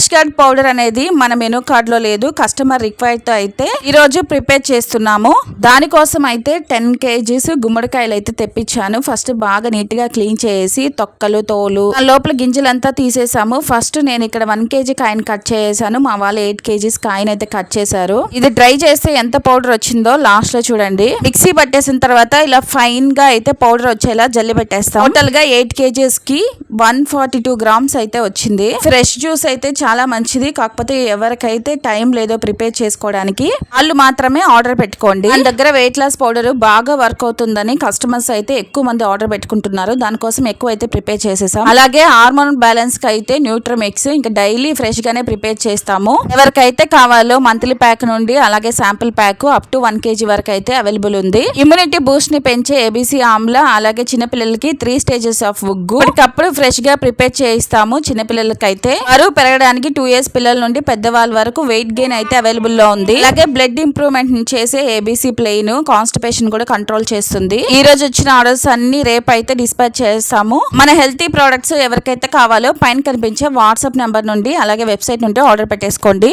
Rash gourd powder అనేది మన menu కార్డ్లో లేదు. కస్టమర్ రిక్వైర్తో అయితే ఈ రోజు ప్రిపేర్ చేస్తున్నాము. దానికోసం అయితే టెన్ కేజీస్ గుమ్మడికాయలు అయితే తెప్పించాను. ఫస్ట్ బాగా నీట్గా క్లీన్ చేసి తొక్కలు తోలు లోపల గింజలంతా తీసేసాము. ఫస్ట్ నేను ఇక్కడ వన్ కేజీ కాయను కట్ చేసాను. మా వాళ్ళు ఎయిట్ కేజీస్ కాయన్ అయితే కట్ చేశారు. ఇది డ్రై చేస్తే ఎంత పౌడర్ వచ్చిందో లాస్ట్లో చూడండి. మిక్సీ పట్టేసిన తర్వాత ఇలా ఫైన్గా అయితే పౌడర్ వచ్చేలా జల్లి పెట్టేస్తాం. టోటల్గా ఎయిట్ కేజీస్కి వన్ ఫార్టీ టూ గ్రామ్స్ అయితే వచ్చింది. ఫ్రెష్ జ్యూస్ అయితే చాలా చాలా మంచిది. కాకపోతే ఎవరికైతే టైం లేదో ప్రిపేర్ చేసుకోవడానికి వాళ్ళు మాత్రమే ఆర్డర్ పెట్టుకోండి. మన దగ్గర వెయిట్ లాస్ పౌడర్ బాగా వర్క్ అవుతుందని కస్టమర్స్ అయితే ఎక్కువ మంది ఆర్డర్ పెట్టుకుంటున్నారు. దానికోసం ఎక్కువ అయితే ప్రిపేర్ చేసేసాం. అలాగే హార్మోన్ బ్యాలెన్స్కి అయితే న్యూట్రమిక్స్ ఇంకా డైలీ ఫ్రెష్ గానే ప్రిపేర్ చేస్తాము. ఎవరికైతే కావాలో మంత్లీ ప్యాక్ నుండి అలాగే sample pack up to one kg వరకు అయితే అవైలబుల్ ఉంది. ఇమ్యూనిటీ బూస్ట్ని పెంచే ఏబీసీ ఆమ్ల అలాగే చిన్నపిల్లలకి త్రీ స్టేజెస్ ఆఫ్ ఉగ్గు. ఇప్పటికప్పుడు ఫ్రెష్గా ప్రిపేర్ చేయిస్తాము చిన్నపిల్లలకి అయితే బరువు పెరగడానికి టూ ఇయర్స్ పిల్లల నుండి పెద్దవాళ్ళ వరకు వెయిట్ గెయిన్ అయితే అవైలబుల్లో ఉంది. అలాగే బ్లడ్ ఇంప్రూవ్మెంట్ చేసే ఏబీసీ ప్లెయిన్ కాన్స్టిపేషన్ కూడా కంట్రోల్ చేస్తుంది. ఈ రోజు వచ్చిన ఆర్డర్స్ అన్ని రేపు అయితే డిస్పాచ్ చేస్తాము. మన హెల్తీ ప్రోడక్ట్స్ ఎవరికైతే కావాలో పైన కనిపించే వాట్సాప్ నెంబర్ నుండి అలాగే వెబ్సైట్ నుండి ఆర్డర్ పెట్టేసుకోండి.